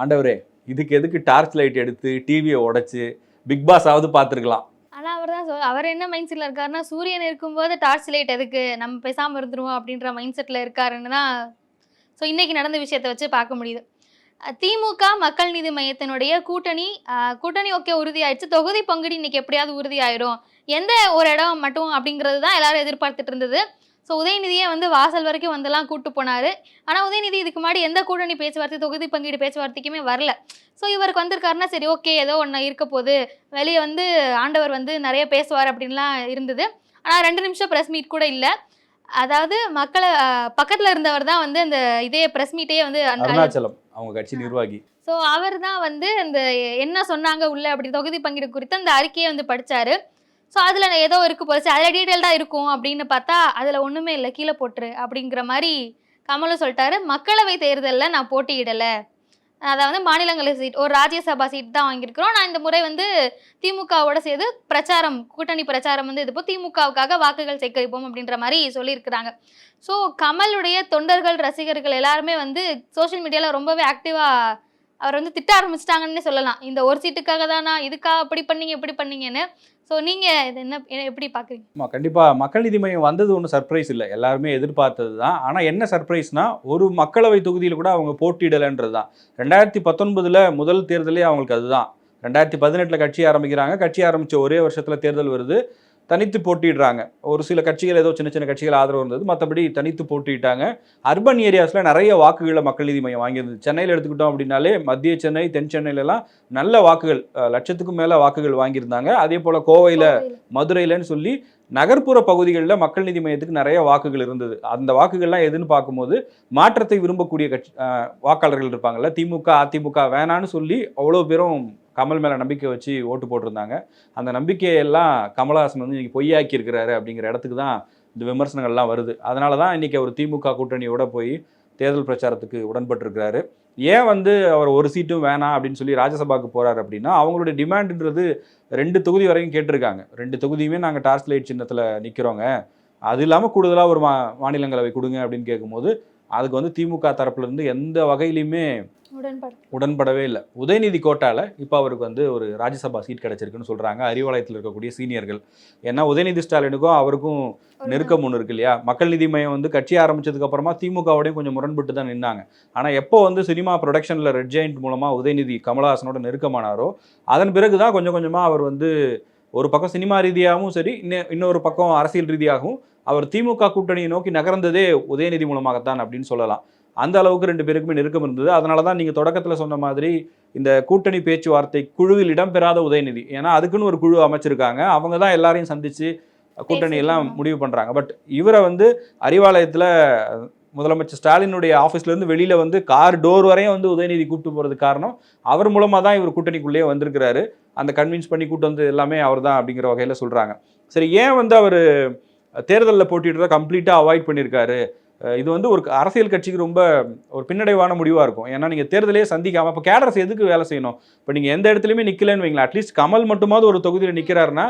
ஆண்டவரே இதுக்கு எதுக்கு டார்ச் லைட் எடுத்து டிவியை உடைச்சு பிக் பாஸ் ஆவது பார்த்துருக்கலாம். ஆனால் அவர் தான் சொல் அவர் என்ன மைண்ட் செட்டில் இருக்காருன்னா சூரியன் இருக்கும்போது டார்ச் லைட் எதுக்கு? நம்ம பேசாமல் இருந்துருவோம் அப்படின்ற மைண்ட் செட்டில் இருக்காருன்னு தான் ஸோ இன்னைக்கு நடந்த விஷயத்தை வச்சு பார்க்க முடியுது. திமுக மக்கள் நீதி மையத்தினுடைய கூட்டணி கூட்டணி ஓகே உறுதியாயிடுச்சு. தொகுதி பங்குடி இன்னைக்கு எப்படியாவது உறுதியாயிரும். எந்த ஒரு இடம் மட்டும் அப்படிங்கிறது தான் எல்லாரும் எதிர்பார்த்துட்டு இருந்தது. ஸோ உதயநிதியை வந்து வாசல் வரைக்கும் வந்தெல்லாம் கூட்டு போனாரு. ஆனால் உதயநிதி இதுக்கு முன்னாடி எந்த கூட்டணி பேச்சுவார்த்தை தொகுதி பங்கீடு பேச்சுவார்த்தைக்குமே வரல. ஸோ இவருக்கு வந்திருக்காருன்னா சரி ஓகே ஏதோ ஒன்று இருக்க போகுது. வெளியே வந்து ஆண்டவர் வந்து நிறைய பேசுவார் அப்படின்லாம் இருந்தது. ஆனால் ரெண்டு நிமிஷம் ப்ரெஸ் மீட் கூட இல்லை. அதாவது மக்களை பக்கத்தில் இருந்தவர் தான் வந்து அந்த இதே ப்ரெஸ் மீட்டே வந்து அருணாச்சலம் அவங்க கட்சி நிர்வாகி. ஸோ அவர் தான் வந்து அந்த என்ன சொன்னாங்க உள்ள அப்படி தொகுதி பங்கீடு குறித்து அந்த அறிக்கையை வந்து படிச்சாரு. ஸோ அதில் ஏதோ இருக்கு போச்சு அதில் டீட்டெயில்டாக இருக்கும் அப்படின்னு பார்த்தா அதில் ஒன்றுமே இல்லை. கீழே போட்டுரு அப்படிங்கிற மாதிரி கமலும் சொல்லிட்டாரு. மக்களவை தேர்தலில் நான் போட்டியிடலை. அதாவது மாநிலங்களவை சீட் ஒரு ராஜ்யசபா சீட் தான் வாங்கியிருக்கிறோம். நான் இந்த முறை வந்து திமுகவோட சேர்ந்து பிரச்சாரம் கூட்டணி பிரச்சாரம் வந்து இதுப்போ திமுகவுக்காக வாக்குகள் சேகரிப்போம் அப்படின்ற மாதிரி சொல்லியிருக்கிறாங்க. ஸோ கமலுடைய தொண்டர்கள் ரசிகர்கள் எல்லாருமே வந்து சோஷியல் மீடியாவில் ரொம்பவே ஆக்டிவாக அவர் வந்து திட்ட ஆரம்பிச்சிட்டாங்கன்னு சொல்லலாம். இந்த ஒரு சீட்டுக்காக தானா? இதுக்காக அப்படி பண்ணீங்க இப்படி பண்ணீங்கன்னு. ஸோ நீங்கள் இது என்ன எப்படி பார்க்குறீங்க ஆமாம் கண்டிப்பாக மக்கள் நீதி மையம் வந்தது ஒன்றும் சர்ப்ரைஸ் இல்லை. எல்லாருமே எதிர்பார்த்தது தான். ஆனால் என்ன சர்ப்ரைஸ்னால் ஒரு மக்களவை தொகுதியில் கூட அவங்க போட்டியிடலைன்றது தான். ரெண்டாயிரத்தி பத்தொன்பதில் முதல் தேர்தலே அவங்களுக்கு அதுதான். ரெண்டாயிரத்தி பதினெட்டில் கட்சி ஆரம்பிக்கிறாங்க. கட்சி ஆரம்பித்த ஒரே வருஷத்தில் தேர்தல் வருது. தனித்து போட்டிடுறாங்க ஒரு சில கட்சிகள் ஏதோ சின்ன சின்ன கட்சிகள் ஆதரவு இருந்தது மற்றபடி தனித்து போட்டியிட்டாங்க. அர்பன் ஏரியாஸில் நிறைய வாக்குகளை மக்கள் நீதி மையம் வாங்கியிருந்தது. சென்னையில் எடுத்துக்கிட்டோம் அப்படின்னாலே மத்திய சென்னை தென் சென்னையிலலாம் நல்ல வாக்குகள் லட்சத்துக்கும் மேலே வாக்குகள் வாங்கியிருந்தாங்க. அதே போல் கோவையில். மதுரையிலன்னு சொல்லி நகர்ப்புற பகுதிகளில் மக்கள் நீதி மையத்துக்கு நிறைய வாக்குகள் இருந்தது. அந்த வாக்குகள்லாம் எதுன்னு பார்க்கும்போது மாற்றத்தை விரும்பக்கூடிய கட்சி வாக்காளர்கள் இருப்பாங்கல்ல திமுக அதிமுக வேணான்னு சொல்லி அவ்வளோ பேரும் கமல் மேலே நம்பிக்கை வச்சு ஓட்டு போட்டிருந்தாங்க. அந்த நம்பிக்கையெல்லாம் கமலஹாசன் வந்து இன்றைக்கி பொய்யாக்கி இருக்கிறாரு அப்படிங்கிற இடத்துக்கு தான் இந்த விமர்சனங்கள்லாம் வருது. அதனால தான் இன்னைக்கு அவர் திமுக கூட்டணியோட போய் தேர்தல் பிரச்சாரத்துக்கு உடன்பட்டிருக்கிறாரு. ஏன் வந்து அவர் ஒரு சீட்டும் வேணாம் அப்படின்னு சொல்லி ராஜ்யசபாவுக்கு போகிறார் அப்படின்னா அவங்களுடைய டிமாண்டுன்றது ரெண்டு தொகுதி வரைக்கும் கேட்டிருக்காங்க. ரெண்டு தொகுதியுமே நாங்கள் டார்ச் லைட் சின்னத்தில் நிற்கிறோங்க அது இல்லாமல் கூடுதலாக ஒரு மா மாநிலங்களவை கொடுங்க அப்படின்னு கேட்கும்போது அதுக்கு வந்து திமுக தரப்புலேருந்து எந்த வகையிலையுமே உடன்படவே இல்லை. உதயநிதி கோட்டால இப்போ அவருக்கு வந்து ஒரு ராஜ்யசபா சீட் கிடைச்சிருக்குன்னு சொல்றாங்க. அறிவாலயத்தில் இருக்கக்கூடிய சீனியர்கள். ஏன்னா உதயநிதி ஸ்டாலினுக்கும் அவருக்கும் நெருக்கம் ஒன்று இருக்கு இல்லையா? மக்கள் நீதி மையம் வந்து கட்சி ஆரம்பிச்சதுக்கு அப்புறமா திமுகவோடையும் கொஞ்சம் முரண்பட்டு தான் நின்னாங்க. ஆனால் எப்போ வந்து சினிமா ப்ரொடக்ஷனில் ரெட் ஜெயிண்ட் மூலமாக உதயநிதி கமலஹாசனோட நெருக்கமானாரோ அதன் பிறகு தான் கொஞ்சம் கொஞ்சமாக அவர் வந்து ஒரு பக்கம் சினிமா ரீதியாகவும் சரி இன்ன- இன்னொரு பக்கம் அரசியல் ரீதியாகவும் அவர் திமுக கூட்டணியை நோக்கி நகர்ந்ததே உதயநிதி மூலமாகத்தான் அப்படின்னு சொல்லலாம். அந்த அளவுக்கு ரெண்டு பேருக்குமே நெருக்கம் இருந்தது. அதனால தான் நீங்கள் தொடக்கத்தில் சொன்ன மாதிரி இந்த கூட்டணி பேச்சுவார்த்தை குழுவில் இடம்பெறாத உதயநிதி. ஏன்னா அதுக்குன்னு ஒரு குழு அமைச்சிருக்காங்க. அவங்க தான் எல்லாரையும் சந்திச்சு கூட்டணி எல்லாம். முடிவு பண்றாங்க. பட் இவரை வந்து அறிவாலயத்துல முதலமைச்சர் ஸ்டாலினுடைய ஆஃபீஸ்ல இருந்து வெளியில வந்து கார் டோர் வரையும் வந்து உதயநிதி கூப்பிட்டு போறது காரணம். அவர் மூலமா தான் இவர் கூட்டணிக்குள்ளேயே வந்திருக்கிறாரு. அந்த கன்வின்ஸ் பண்ணி கூட்டு வந்து எல்லாமே அவர் தான் அப்படிங்கிற வகையில சொல்றாங்க. சரி ஏன் வந்து அவர் தேர்தலில் போட்டியிடுறத கம்ப்ளீட்டாக அவாய்ட் பண்ணியிருக்காரு? இது வந்து ஒரு அரசியல் கட்சிக்கு ரொம்ப ஒரு பின்னடைவான முடிவாக இருக்கும். ஏன்னா நீங்கள் தேர்தலே சந்திக்காமல் இப்போ கேடர்ஸ் எதுக்கு வேலை செய்யணும்? இப்போ நீங்கள் எந்த இடத்துலையுமே நிற்கலன்னு வைங்களேன். அட்லீஸ்ட் கமல் மட்டுமாவது ஒரு தொகுதியில் நிற்கிறாருன்னா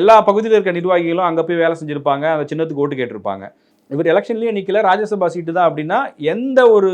எல்லா பகுதியில் இருக்க நிர்வாகிகளும் அங்கே போய் வேலை செஞ்சுருப்பாங்க அந்த சின்னத்துக்கு ஓட்டு கேட்டிருப்பாங்க. இவர் எலெக்ஷன்லேயே நிற்கல ராஜ்யசபா சீட்டு தான் அப்படின்னா எந்த ஒரு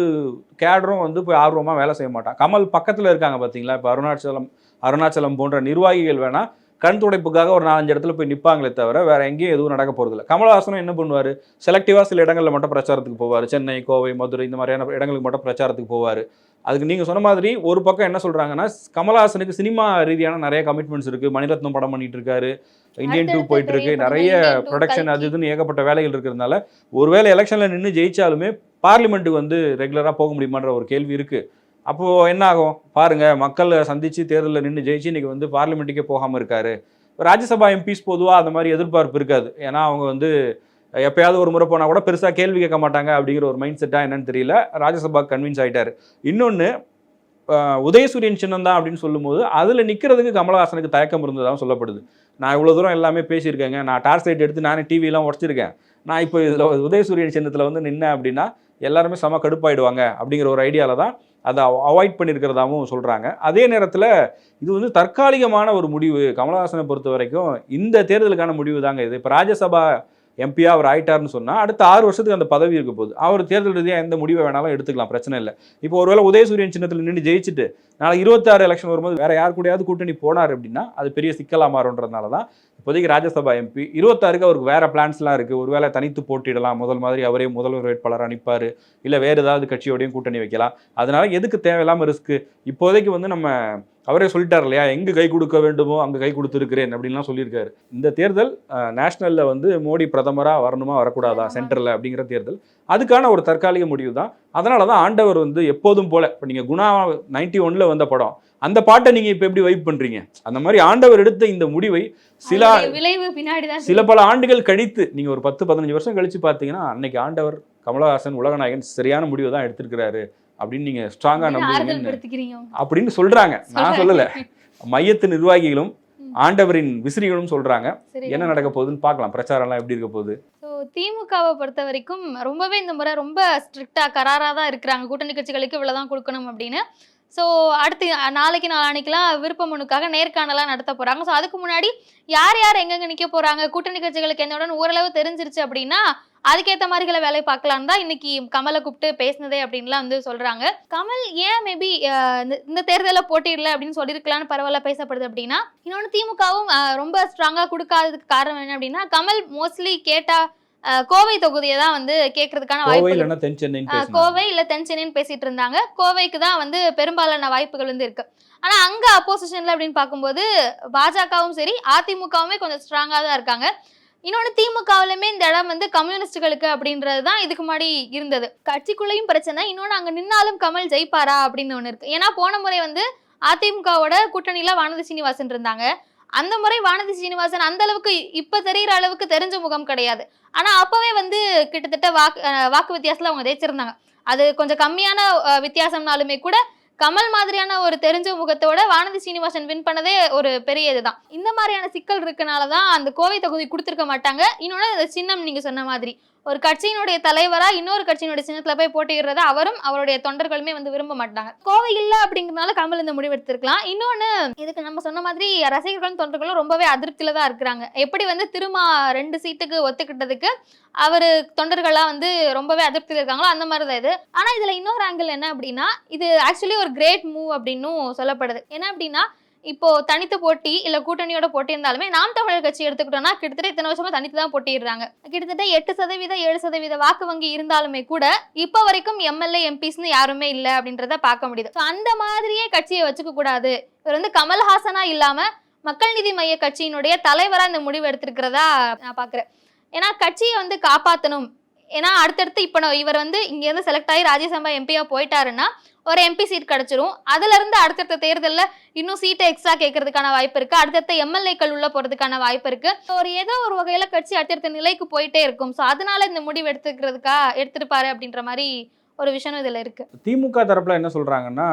கேடரும் வந்து போய் ஆர்வமாக வேலை செய்ய மாட்டான். கமல் பக்கத்தில் இருக்காங்க பார்த்தீங்களா இப்போ அருணாச்சலம் அருணாச்சலம் போன்ற நிர்வாகிகள் வேணால் கண் துடைப்புக்காக ஒரு நாலஞ்சு இடத்துல போய் நிற்பாங்களே தவிர வேற எங்கேயும் எதுவும் நடக்க போகிறதில்ல கமலஹாசனும் என்ன பண்ணுவார்? செலக்டிவாக சில இடங்களில் மட்டும் பிரச்சாரத்துக்கு போவார். சென்னை கோவை மதுரை இந்த மாதிரியான இடங்களுக்கு மட்டும் பிரச்சாரத்துக்கு போவார். அதுக்கு நீங்கள் சொன்ன மாதிரி ஒரு பக்கம் என்ன சொல்கிறாங்கன்னா கமலஹாசனுக்கு சினிமா ரீதியான நிறைய கமிட்மெண்ட்ஸ் இருக்குது மணிரத்னம் படம் பண்ணிட்டு இருக்காரு. இந்தியன் டூ போயிட்டு இருக்கு. நிறைய ப்ரொடக்ஷன் அது. இதுன்னு ஏகப்பட்ட வேலைகள் இருக்கிறதுனால ஒருவேளை எலெக்ஷனில் நின்று ஜெயிச்சாலுமே பார்லிமெண்ட்டுக்கு வந்து ரெகுலராக போக முடியுமான்ற ஒரு கேள்வி இருக்குது அப்போது என்ன ஆகும் பாருங்க மக்களை சந்தித்து தேர்தலில் நின்று ஜெயிச்சு இன்னைக்கு வந்து பார்லிமெண்ட்டுக்கே போகாமல் இருக்காரு. ராஜ்யசபா எம்பிஸ் பொதுவாக அந்த மாதிரி எதிர்பார்ப்பு இருக்காது. ஏன்னா அவங்க வந்து எப்பயாவது ஒரு முறை போனால் கூட பெருசாக கேள்வி கேட்க மாட்டாங்க அப்படிங்கிற ஒரு மைண்ட் செட்டாக என்னன்னு தெரியல. ராஜ்யசபா கன்வின்ஸ் ஆகிட்டார் இன்னொன்று உதயசூரியன் சின்னம் தான் அப்படின்னு சொல்லும்போது அதில் நிற்கிறதுக்கு கமலஹாசனுக்கு தயக்கம் இருந்ததாகவும் சொல்லப்படுது. நான் இவ்வளோ தூரம் எல்லாமே பேசியிருக்கேங்க. நான் டார்ச் லைட் எடுத்து நானே டிவிலாம் உடச்சிருக்கேன். நான் இப்போ இதில் உதயசூரியன் சின்னத்தில் வந்து நின்னேன் அப்படின்னா எல்லாருமே செம கடுப்பாயிடுவாங்க அப்படிங்கிற ஒரு ஐடியாவில் தான் அதை அவாய்ட் பண்ணியிருக்கிறதாவும் சொல்கிறாங்க அதே நேரத்தில் இது வந்து தற்காலிகமான ஒரு முடிவு. கமலஹாசனை பொறுத்த வரைக்கும் இந்த தேர்தலுக்கான முடிவு தாங்க இது. இப்போ ராஜ்யசபா எம்பியாக அவர் ஆயிட்டார்னு சொன்னால் அடுத்த ஆறு வருஷத்துக்கு அந்த பதவி இருக்க போகுது. அவர் தேர்தல் ரீதியாக எந்த முடிவை வேணாலும் எடுத்துக்கலாம் பிரச்சனை இல்லை. இப்போ ஒருவேளை உதயசூரியன் சின்னத்தில் நின்று ஜெயிச்சுட்டு நாளைக்கு இருபத்தாறு எலெக்ஷன் வரும்போது வேற யார் கூடயாவது கூட்டணி போனார் அப்படின்னா அது பெரிய சிக்கலா மாறுன்றதுனால தான் இப்போதைக்கு ராஜ்யசபா எம்பி இருபத்தாறுக்கு அவருக்கு வேற பிளான்ஸ்லாம் இருக்கு. ஒருவேளை தனித்து போட்டியிடலாம். முதல் மாதிரி அவரே முதல்வர் வேட்பாளர் அனுப்பாரு இல்ல வேற ஏதாவது கட்சியோடையும் கூட்டணி வைக்கலாம். அதனால எதுக்கு தேவையில்லாம ரிஸ்க் இப்போதைக்கு வந்து நம்ம அவரே சொல்லிட்டார் இல்லையா? எங்க கை கொடுக்க வேண்டுமோ அங்க கை கொடுத்துருக்கிறேன் அப்படின்லாம் சொல்லியிருக்காரு. இந்த தேர்தல் நேஷனல்ல வந்து மோடி பிரதமரா வரணுமா வரக்கூடாதா? ஆமா. சென்ட்ரல்ல அப்படிங்கிற தேர்தல். அதுக்கான ஒரு தற்காலிக முடிவு தான் அதனால தான் ஆண்டவர் வந்து எப்போதும் போல இப்போ நீங்க குணா நைன்டி ஒன்ல வந்த படம் அந்த பாட்டை நீங்க இப்போ எப்படி வைப் பண்றீங்க? அந்த மாதிரி ஆண்டவர் எடுத்த இந்த முடிவை சில விளைவு பின்னாடி சில பல ஆண்டுகள் கழித்து நீங்க ஒரு பத்து பதினஞ்சு வருஷம் கழிச்சு பார்த்தீங்கன்னா அன்னைக்கு ஆண்டவர் கமலஹாசன் உலகநாயகன் சரியான முடிவை தான் எடுத்திருக்கிறாரு அப்படின்னு நீங்க ஸ்ட்ராங்கா படுத்திக்கிறீங்க அப்படின்னு சொல்றாங்க. நான் சொல்லல. மையத்து நிர்வாகிகளும். ஆண்டவரின் விசிறிகளும் சொல்றாங்க. என்ன நடக்க போகுதுன்னு பார்க்கலாம் பிரச்சாரம்லாம் எப்படி இருக்க போகுது? திமுகவை பொறுத்த வரைக்கும் ரொம்பவே இந்த முறை ரொம்ப ஸ்ட்ரிக்டா கராரா தான் இருக்கிறாங்க. கூட்டணி கட்சிகளுக்கு இவ்வளவுதான் கொடுக்கணும் அப்படின்னு. ஸோ அடுத்து நாளைக்கு நாளானிக்கெல்லாம் விருப்ப மனுக்காக நேர்காணலாம் நடத்த போகிறாங்க ஸோ அதுக்கு முன்னாடி யார் யார் எங்கெங்க நிற்க போகிறாங்க கூட்டணி கட்சிகளுக்கு என்னோட ஓரளவு தெரிஞ்சிருச்சு அப்படின்னா அதுக்கேற்ற மாதிரிகளை வேலையை பார்க்கலான்னு தான் இன்னைக்கு கமலை கூப்பிட்டு பேசினதே அப்படின்லாம் வந்து சொல்கிறாங்க கமல் ஏன் மேபி இந்த தேர்தலில் போட்டியிடல அப்படின்னு சொல்லியிருக்கலாம்னு பரவாயில்ல பேசப்படுது அப்படின்னா இன்னொன்று திமுகவும் ரொம்ப ஸ்ட்ராங்காக கொடுக்காததுக்கு காரணம் என்ன அப்படின்னா கமல் மோஸ்ட்லி கேட்டால் கோவை தொகுதியை தான் வந்து கேட்கறதுக்கான வாய்ப்பு கோவை இல்ல தென் சென்னைன்னு பேசிட்டு இருந்தாங்க. கோவைக்கு தான் வந்து பெரும்பாலான வாய்ப்புகள் வந்து இருக்கு. ஆனா அங்க அப்போசிஷன்ல அப்படின்னு பார்க்கும்போது பாஜகவும் சரி அதிமுகவுமே கொஞ்சம் ஸ்ட்ராங்கா தான் இருக்காங்க. இன்னொன்று திமுகவிலுமே இந்த இடம் வந்து கம்யூனிஸ்டுகளுக்கு அப்படின்றது தான் இதுக்கு முன்னாடி இருந்தது. கட்சிக்குள்ளேயும் பிரச்சனை இன்னொன்று அங்கே நின்னாலும் கமல் ஜெயிப்பாரா அப்படின்னு ஒன்று இருக்கு. ஏன்னா போன முறை வந்து அதிமுகவோட கூட்டணியில வானதி சீனிவாசன் இருந்தாங்க. அந்த முறை வானதி சீனிவாசன் அந்த அளவுக்கு இப்ப தெரியிற அளவுக்கு தெரிஞ்ச முகம் கிடையாது. ஆனா அப்பவே வந்து கிட்டத்தட்ட வாக்கு வாக்கு வித்தியாசத்துல அவங்க ஜெயிச்சிருந்தாங்க. அது கொஞ்சம் கம்மியான வித்தியாசம்னாலுமே கூட கமல் மாதிரியான ஒரு தெரிஞ்ச முகத்தோட வானதி சீனிவாசன் வின் பண்ணதே ஒரு பெரிய இதுதான். இந்த மாதிரியான சிக்கல் இருக்கனால தான் அந்த கோவை தொகுதி கொடுத்துருக்க மாட்டாங்க. இன்னொன்று அந்த சின்னம் நீங்க சொன்ன மாதிரி. ஒரு கட்சியினுடைய தலைவரா இன்னொரு கட்சியினுடைய சின்னத்துல போய் போட்டியிடுறத அவரும் அவருடைய தொண்டர்களுமே வந்து விரும்ப மாட்டாங்க. கோவை இல்ல அப்படிங்கறதுனால கமல் இந்த முடிவு எடுத்திருக்கலாம். இன்னொன்னு இதுக்கு நம்ம சொன்ன மாதிரி ரசிகர்களும் தொண்டர்களும் ரொம்பவே அதிருப்தியில தான் இருக்கிறாங்க. எப்படி வந்து திருமா ரெண்டு சீட்டுக்கு ஒத்துக்கிட்டதுக்கு அவரு தொண்டர்கள்லாம் வந்து ரொம்பவே அதிருப்தியில் இருக்காங்களோ அந்த மாதிரி தான் இது. ஆனா இதுல இன்னொரு ஆங்கிள் என்ன அப்படின்னா இது ஆக்சுவலி ஒரு கிரேட் மூவ் அப்படின்னும் சொல்லப்படுது. என்ன அப்படின்னா இப்போ தனித்து போட்டி இல்ல கூட்டணியோட போட்டி இருந்தாலுமே நாம் தமிழர் கட்சி எடுத்துக்கிட்டோம்னா கிட்டத்தட்ட இத்தனை வருஷமா தனித்து தான் போட்டிடுறாங்க கிட்டத்தட்ட எட்டு சதவீத ஏழு சதவீத வாக்கு வங்கி இருந்தாலுமே கூட இப்போ வரைக்கும் எம்எல்ஏ எம்பிஸ்னு யாருமே இல்ல அப்படின்றத பார்க்க முடியுது. அந்த மாதிரியே கட்சியை வச்சுக்க கூடாது. இவர் வந்து கமல்ஹாசனா இல்லாம மக்கள் நீதி மைய கட்சியினுடைய தலைவரா இந்த முடிவு எடுத்திருக்கிறதா நான் பாக்குறேன் ஏன்னா கட்சியை வந்து காப்பாற்றணும் ஏன்னா அடுத்தடுத்து இப்போ நான் இவர் வந்து இங்கேருந்து செலக்ட் ஆகி ராஜ்யசபா எம்பியாக போயிட்டாருன்னா ஒரு எம்பி சீட் கிடச்சிரும். அதுலேருந்து அடுத்தடுத்த தேர்தலில் இன்னும் சீட்டை எக்ஸ்ட்ரா கேட்கறதுக்கான வாய்ப்பு இருக்குது அடுத்தடுத்த எம்எல்ஏக்கள் உள்ள போகிறதுக்கான வாய்ப்பு இருக்குது ஒரு ஏதோ ஒரு வகையில் கட்சி அடுத்தடுத்த நிலைக்கு போயிட்டே இருக்கும். ஸோ அதனால இந்த முடிவு எடுத்துக்கிறதுக்கா எடுத்துருப்பாரு அப்படின்ற மாதிரி ஒரு விஷயம் இதில் இருக்குது திமுக தரப்பில் என்ன சொல்கிறாங்கன்னா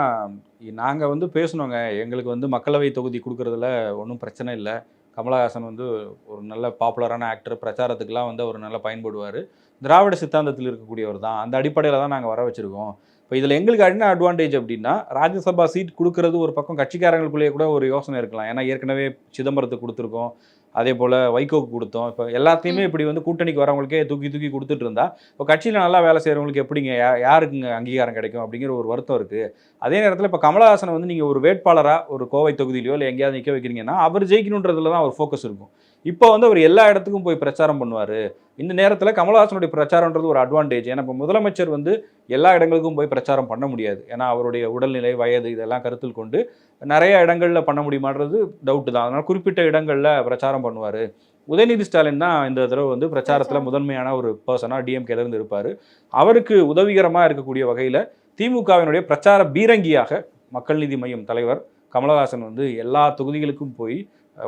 நாங்கள் வந்து பேசணுங்க. எங்களுக்கு வந்து மக்களவை தொகுதி கொடுக்குறதுல ஒன்றும் பிரச்சனை இல்லை. கமலஹாசன் வந்து ஒரு நல்ல பாப்புலரான ஆக்டர் பிரச்சாரத்துக்குலாம் வந்து அவர் நல்லா பயன்படுவார். திராவிட சித்தாந்தத்தில் இருக்கக்கூடியவர் தான். அந்த அடிப்படையில் தான் நாங்கள் வர வச்சுருக்கோம். இப்போ இதில் எங்களுக்கு என்ன அட்வான்டேஜ் அப்படின்னா ராஜ்யசபா சீட் கொடுக்கறது ஒரு பக்கம் கட்சிக்காரங்களுக்குள்ளேயே கூட ஒரு யோசனை இருக்கலாம். ஏன்னா ஏற்கனவே சிதம்பரத்துக்கு கொடுத்துருக்கோம். அதே போல் வைகோக்கு கொடுத்தோம். இப்போ எல்லாத்தையுமே இப்படி வந்து கூட்டணிக்கு வரவங்களுக்கே தூக்கி தூக்கி கொடுத்துட்டு இருந்தா இப்போ கட்சியில் நல்லா வேலை செய்கிறவங்களுக்கு எப்படிங்க யாருக்குங்க அங்கீகாரம் கிடைக்கும் அப்படிங்கிற ஒரு வருத்தம் இருக்குது அதே நேரத்தில் இப்போ கமலஹாசனை வந்து நீங்கள் ஒரு வேட்பாளராக ஒரு கோவை தொகுதியிலையோ இல்லை எங்கேயாவது நிற்க வைக்கிறீங்கன்னா அவர் ஜெயிக்கணுன்றதுல தான் அவர் ஃபோக்கஸ் இருக்கும். இப்போ வந்து அவர் எல்லா இடத்துக்கும் போய் பிரச்சாரம் பண்ணுவார். இந்த நேரத்தில் கமலஹாசனுடைய பிரச்சாரம்ன்றது ஒரு அட்வான்டேஜ் ஏன்னா இப்போ முதலமைச்சர் வந்து எல்லா இடங்களுக்கும் போய் பிரச்சாரம் பண்ண முடியாது. ஏன்னா அவருடைய உடல்நிலை வயது இதெல்லாம் கருத்தில் கொண்டு நிறைய இடங்களில் பண்ண முடியுமான்றது டவுட்டு தான். அதனால் குறிப்பிட்ட இடங்களில் பிரச்சாரம் பண்ணுவார். உதயநிதி ஸ்டாலின் தான் இந்த தடவை வந்து பிரச்சாரத்தில் முதன்மையான ஒரு பர்சனாக டிஎம்கேல இருந்து இருப்பார். அவருக்கு உதவிகரமாக இருக்கக்கூடிய வகையில் திமுகவினுடைய பிரச்சார பீரங்கியாக மக்கள் நீதி மையம் தலைவர் கமலஹாசன் வந்து எல்லா தொகுதிகளுக்கும் போய்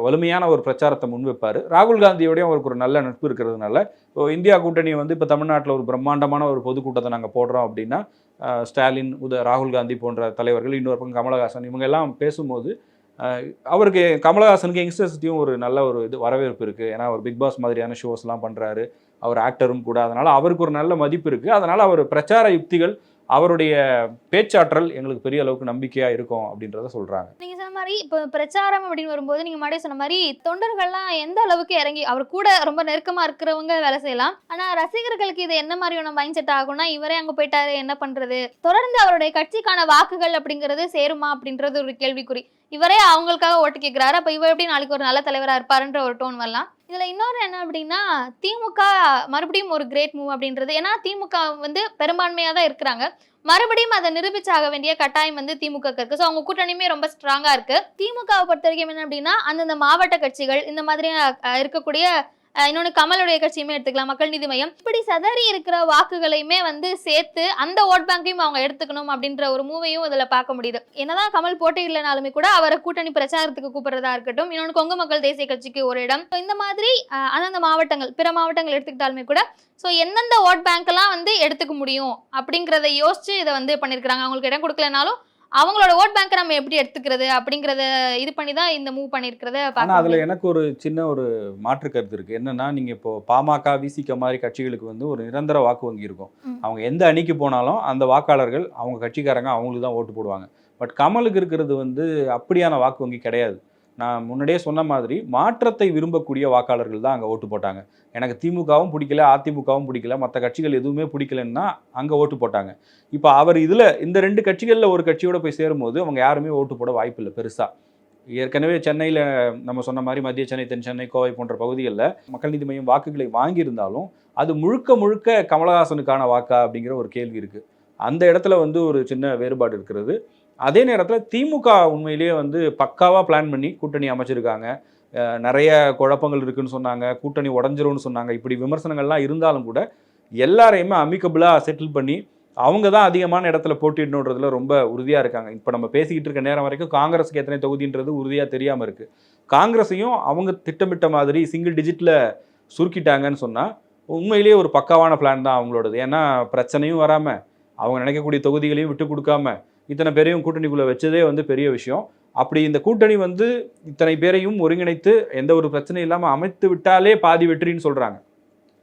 வலிமையான ஒரு பிரச்சாரத்தை முன்வைப்பார். ராகுல் காந்தியோடையும் அவருக்கு ஒரு நல்ல நட்பு இருக்கிறதுனால இப்போ இந்தியா கூட்டணி வந்து இப்போ தமிழ்நாட்டில் ஒரு பிரம்மாண்டமான ஒரு பொதுக்கூட்டத்தை நாங்கள் போடுறோம் அப்படின்னா ஸ்டாலின் உத ராகுல் காந்தி போன்ற தலைவர்கள் இன்னொரு பக்கம் கமலஹாசன் இவங்க எல்லாம் பேசும்போது அவருக்கு கமலஹாசனுக்கு யங்ஸ்டர்ஸ்டையும் ஒரு நல்ல ஒரு இது வரவேற்பு இருக்குது ஏன்னா அவர் பிக் பாஸ் மாதிரியான ஷோஸ்லாம் பண்ணுறாரு அவர் ஆக்டரும் கூட. அதனால் அவருக்கு ஒரு நல்ல மதிப்பு இருக்குது அதனால் அவர் பிரச்சார யுக்திகள் அவருடைய பேச்சாற்றல் எங்களுக்கு பெரிய அளவுக்கு நம்பிக்கையாக இருக்கும் அப்படின்றத சொல்கிறாங்க நீங்க சொன்ன மாதிரி இப்போ பிரச்சாரம் அப்படின்னு வரும்போது நீங்க முன்னாடியே சொன்ன மாதிரி தொண்டர்கள்லாம் எந்த அளவுக்கு இறங்கி அவர் கூட ரொம்ப நெருக்கமா இருக்கிறவங்க வேலை செய்யலாம். ஆனா ரசிகர்களுக்கு இது என்ன மாதிரியான மைண்ட் செட் ஆகும்னா இவரே அங்க போயிட்டாரு என்ன பண்றது? தொடர்ந்து அவருடைய கட்சிக்கான வாக்குகள் அப்படிங்கிறது சேருமா அப்படின்றது ஒரு கேள்விக்குறி. இவரே அவங்களுக்காக ஓட்டு கேட்கிறாரு அப்ப இவர் எப்படி நாளைக்கு ஒரு நல்ல தலைவரா இருப்பாருன்ற ஒரு டோன் வரலாம். இதில் இன்னொரு என்ன அப்படின்னா திமுக மறுபடியும் ஒரு கிரேட் மூவ் அப்படின்றது. ஏன்னா திமுக வந்து பெரும்பான்மையாக தான் இருக்கிறாங்க. மறுபடியும் அதை நிரூபிச்சாக வேண்டிய கட்டாயம் வந்து திமுக இருக்கு. ஸோ அவங்க கூட்டணியுமே ரொம்ப ஸ்ட்ராங்காக இருக்கு. திமுகவை பொறுத்த வரைக்கும் என்ன அப்படின்னா அந்தந்த மாவட்ட கட்சிகள் இந்த மாதிரி இருக்கக்கூடிய இன்னொன்று கமலுடைய கட்சியுமே எடுத்துக்கலாம் மக்கள் நீதி மையம். இப்படி சதறி இருக்கிற வாக்குகளையுமே வந்து சேர்த்து அந்த ஓட் பேங்கையும் அவங்க எடுத்துக்கணும் அப்படின்ற ஒரு மூவையும் இதில் பார்க்க முடியுது. என்னதான் கமல் போட்டியிடலனாலுமே கூட அவரை கூட்டணி பிரச்சாரத்துக்கு கூப்பிடுறதா இருக்கட்டும் இன்னொன்று கொங்கு மக்கள் தேசிய கட்சிக்கு ஒரு இடம். இந்த மாதிரி அந்தந்த மாவட்டங்கள் பிற மாவட்டங்கள் எடுத்துக்கிட்டாலுமே கூட ஸோ எந்தெந்த ஓட் பேங்க்லாம் வந்து எடுத்துக்க முடியும் அப்படிங்கிறத யோசிச்சு இதை வந்து பண்ணியிருக்கிறாங்க. அவங்களுக்கு இடம் கொடுக்கலனாலும் அவங்களோட ஓட் பேங்க்கை நம்ம எப்படி எடுத்துக்கிறது அப்படிங்கிறத இது பண்ணி தான் இந்த மூவ் பண்ணியிருக்கிறத ஆனால் அதில் எனக்கு ஒரு சின்ன ஒரு மாற்று கருத்து இருக்குது என்னன்னா நீங்கள் இப்போ பாமக விசிக மாதிரி கட்சிகளுக்கு வந்து ஒரு நிரந்தர வாக்கு வங்கி இருக்கும். அவங்க எந்த அணிக்கு போனாலும் அந்த வாக்காளர்கள் அவங்க கட்சிக்காரங்க அவங்களுக்கு தான் ஓட்டு போடுவாங்க. பட் கமலுக்கு இருக்கிறது வந்து அப்படியான வாக்கு வங்கி கிடையாது. நான் முன்னாடியே சொன்ன மாதிரி மாற்றத்தை விரும்பக்கூடிய வாக்காளர்கள் தான் அங்கே ஓட்டு போட்டாங்க. எனக்கு திமுகவும் பிடிக்கல அதிமுகவும் பிடிக்கல மற்ற கட்சிகள் எதுவுமே பிடிக்கலன்னா அங்கே ஓட்டு போட்டாங்க. இப்போ அவர் இதில் இந்த ரெண்டு கட்சிகளில் ஒரு கட்சியோட போய் சேரும்போது அவங்க யாருமே ஓட்டு போட வாய்ப்பில்லை பெருசாக ஏற்கனவே சென்னையில் நம்ம சொன்ன மாதிரி மத்திய சென்னை தென் சென்னை கோவை போன்ற பகுதிகளில் மக்கள் நீதி மையம் வாக்குகளை வாங்கியிருந்தாலும் அது முழுக்க முழுக்க கமலஹாசனுக்கான வாக்கா அப்படிங்கிற ஒரு கேள்வி இருக்குது அந்த இடத்துல வந்து ஒரு சின்ன வேறுபாடு இருக்கிறது. அதே நேரத்தில் திமுக உண்மையிலேயே வந்து பக்காவாக பிளான் பண்ணி கூட்டணி அமைச்சிருக்காங்க. நிறைய குழப்பங்கள் இருக்குன்னு சொன்னாங்க. கூட்டணி உடஞ்சிரும்னு சொன்னாங்க. இப்படி விமர்சனங்கள்லாம் இருந்தாலும் கூட எல்லாரையுமே அமிக்கபிளாக செட்டில் பண்ணி அவங்க தான் அதிகமான இடத்துல போட்டிடணுன்றதுல ரொம்ப உறுதியாக இருக்காங்க. இப்போ நம்ம பேசிக்கிட்டு இருக்க நேரம் வரைக்கும் காங்கிரஸுக்கு எத்தனை தொகுதின்றது உறுதியாக தெரியாமல் இருக்குது காங்கிரஸையும் அவங்க திட்டமிட்ட மாதிரி சிங்கிள் டிஜிட்டில் சுருக்கிட்டாங்கன்னு சொன்னால் உண்மையிலேயே ஒரு பக்காவான பிளான் தான் அவங்களோடது. ஏன்னா பிரச்சனையும் வராமல் அவங்க நினைக்கக்கூடிய தொகுதிகளையும் விட்டு கொடுக்காம இத்தனை பேரையும் கூட்டணிக்குள்ளே வச்சதே வந்து பெரிய விஷயம். அப்படி இந்த கூட்டணி வந்து இத்தனை பேரையும் ஒருங்கிணைத்து எந்த ஒரு பிரச்சனையும் இல்லாமல் அமைத்து விட்டாலே பாதி வெற்றின்னு சொல்கிறாங்க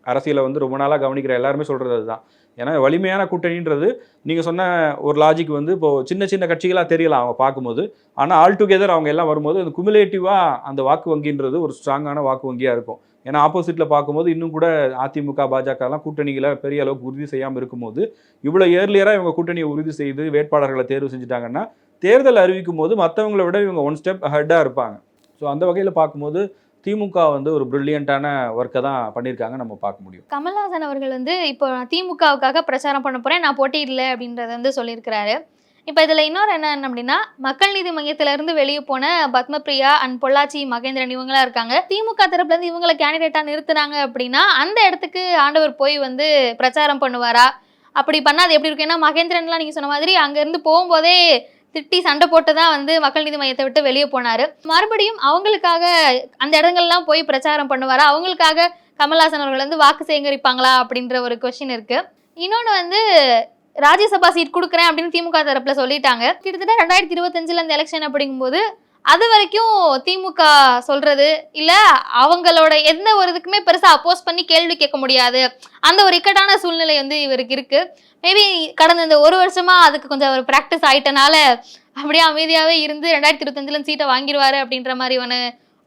அரசியலை வந்து ரொம்ப நாளாக கவனிக்கிற எல்லாருமே சொல்கிறது அதுதான். ஏன்னா வலிமையான கூட்டணின்றது நீங்கள் சொன்ன ஒரு லாஜிக் வந்து இப்போது சின்ன சின்ன கட்சிகளாக தெரியலாம் அவங்க பார்க்கும்போது. ஆனால் ஆல் டுகெதர் அவங்க எல்லாம் வரும்போது அந்த குமுலேட்டிவாக அந்த வாக்கு வங்கின்றது ஒரு ஸ்ட்ராங்கான வாக்கு வங்கியாக இருக்கும். ஏன்னா ஆப்போசிட்டில் பார்க்கும்போது இன்னும் கூட அதிமுக பாஜகலாம் கூட்டணிகளை பெரிய அளவுக்கு உறுதி செய்யாமல் இருக்கும்போது இவ்வளோ ஏர்லியராக இவங்க கூட்டணியை உறுதி செய்து வேட்பாளர்களை தேர்வு செஞ்சுட்டாங்கன்னா தேர்தல் அறிவிக்கும் போது மற்றவங்கள விட இவங்க ஒன் ஸ்டெப் ஹெட்டாக இருப்பாங்க. ஸோ அந்த வகையில் பார்க்கும்போது திமுக வந்து ஒரு பிரில்லியண்டான ஒர்க்கை தான் பண்ணியிருக்காங்க நம்ம பார்க்க முடியும். கமல்ஹாசன் அவர்கள் வந்து இப்போ நான் திமுகவுக்காக பிரச்சாரம் பண்ண போகிறேன் நான் போட்டியிடல அப்படின்றத வந்து சொல்லியிருக்கிறாரு. இப்போ இதில் இன்னொரு என்ன அப்படின்னா மக்கள் நீதி மையத்திலிருந்து வெளியே போன பத்மபிரியா அண்ட் பொள்ளாச்சி மகேந்திரன் இவங்களா இருக்காங்க. திமுக தரப்புலேருந்து இவங்கள இவங்களை கேண்டிடேட்டா நிறுத்துனாங்க அப்படின்னா அந்த இடத்துக்கு ஆண்டவர் போய் வந்து பிரச்சாரம் பண்ணுவாரா? அப்படி பண்ணால் அது எப்படி இருக்கும்? ஏன்னா மகேந்திரன்லாம் நீங்கள் சொன்ன மாதிரி அங்கேருந்து போகும்போதே திட்டி சண்டை போட்டு தான் வந்து மக்கள் நீதி மையத்தை விட்டு வெளியே போனார். மறுபடியும் அவங்களுக்காக அந்த இடங்கள்லாம் போய் பிரச்சாரம் பண்ணுவாரா? அவங்களுக்காக கமல்ஹாசன் அவர்கள் வந்து வாக்கு சேகரிப்பாங்களா அப்படின்ற ஒரு கொஷின் இருக்குது இன்னொன்று வந்து ராஜ்யசபா சீட் கொடுக்குறேன் அப்படின்னு திமுக தரப்புல சொல்லிட்டாங்க. கிட்டத்தட்ட ரெண்டாயிரத்தி இருபத்தஞ்சுல இந்த எலெக்ஷன் அப்படிங்கும்போது அது வரைக்கும் திமுக சொல்றது இல்ல அவங்களோட எந்த ஒரு இதுக்குமே பெருசா அப்போஸ் பண்ணி கேள்வி கேட்க முடியாது. அந்த ஒரு இக்கட்டான சூழ்நிலை வந்து இவருக்கு இருக்கு. மேபி கடந்த இந்த ஒரு வருஷமா அதுக்கு கொஞ்சம் அவர் ப்ராக்டிஸ் ஆயிட்டனால அப்படியே அமைதியாவே இருந்து ரெண்டாயிரத்தி இருபத்தஞ்சுல சீட்டை வாங்கிடுவாரு அப்படின்ற மாதிரி ஒன்று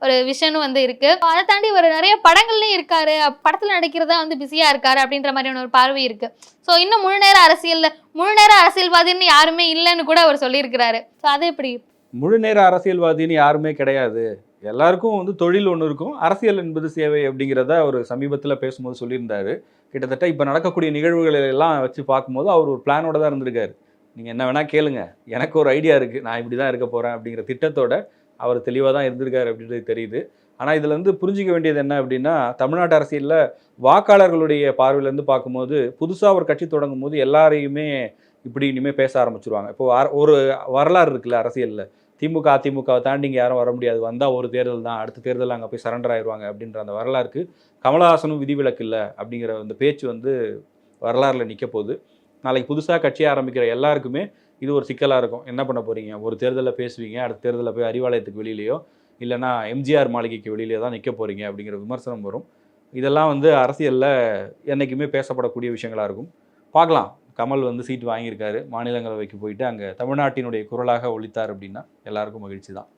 ஒரு விஷயமும் வந்து இருக்கு. அதை தாண்டி ஒரு நிறைய படங்கள்லயும் இருக்காரு. படத்துல நடிக்கிறதா வந்து பிஸியா இருக்காரு அப்படின்ற மாதிரியான ஒரு பார்வை இருக்கு. ஸோ இன்னும் முழு நேர அரசியல்ல முழு நேர அரசியல்வாதின்னு யாருமே இல்லைன்னு கூட அவர் சொல்லியிருக்கிறாரு. ஸோ அது எப்படி? முழு நேர அரசியல்வாதின்னு யாருமே கிடையாது. எல்லாருக்கும் வந்து தொழில் ஒன்று இருக்கும். அரசியல் என்பது சேவை அப்படிங்கிறத அவர் சமீபத்தில் பேசும்போது சொல்லியிருந்தாரு. கிட்டத்தட்ட இப்போ நடக்கக்கூடிய நிகழ்வுகளை எல்லாம் வச்சு பார்க்கும்போது அவர் ஒரு பிளானோட தான் இருந்திருக்காரு. நீங்கள் என்ன வேணால் கேளுங்க. எனக்கு ஒரு ஐடியா இருக்குது நான் இப்படி தான் இருக்க போகிறேன் அப்படிங்கிற திட்டத்தோட அவர் தெளிவாக தான் இருந்திருக்காரு அப்படின்றது தெரியுது. ஆனால் இதில் வந்து புரிஞ்சிக்க வேண்டியது என்ன அப்படின்னா தமிழ்நாட்டு அரசியலில் வாக்காளர்களுடைய பார்வையிலேருந்து பார்க்கும்போது புதுசாக ஒரு கட்சி தொடங்கும் போது எல்லாரையுமே இப்படி இனிமேல் பேச ஆரம்பிச்சிருவாங்க. இப்போ ஒரு வரலாறு இருக்குல்ல அரசியலில். திமுக அதிமுகவை தாண்டி இங்கே யாரும் வர முடியாது. வந்தால் ஒரு தேர்தல் தான் அடுத்த தேர்தல் அங்கே போய் சரண்டர் ஆயிடுவாங்க அப்படின்ற அந்த வரலாறுக்கு கமலஹாசனும் விதிவிலக்கு இல்லை அப்படிங்கிற அந்த பேச்சு வந்து வரலாறில் நிற்க போகுது. நாளைக்கு புதுசாக கட்சி ஆரம்பிக்கிற எல்லாருக்குமே இது ஒரு சிக்கலாக இருக்கும். என்ன பண்ண போகிறீங்க ஒரு தேர்தலில் பேசுவீங்க அடுத்த தேர்தலில் போய் அறிவாலயத்துக்கு வெளியிலையோ இல்லைனா எம்ஜிஆர் மாளிகைக்கு வெளியிலே தான் நிற்க போகிறீங்க அப்படிங்கிற விமர்சனம் வரும். இதெல்லாம் வந்து அரசியலில் என்றைக்குமே பேசப்படக்கூடிய விஷயங்களாக இருக்கும். பார்க்கலாம். கமல் வந்து சீட் வாங்கியிருக்காரு. மாநிலங்களவைக்கு போயிட்டு அங்கே தமிழ்நாட்டினுடைய குரலாக ஒழித்தார் அப்படின்னா எல்லாருக்கும் மகிழ்ச்சி தான்.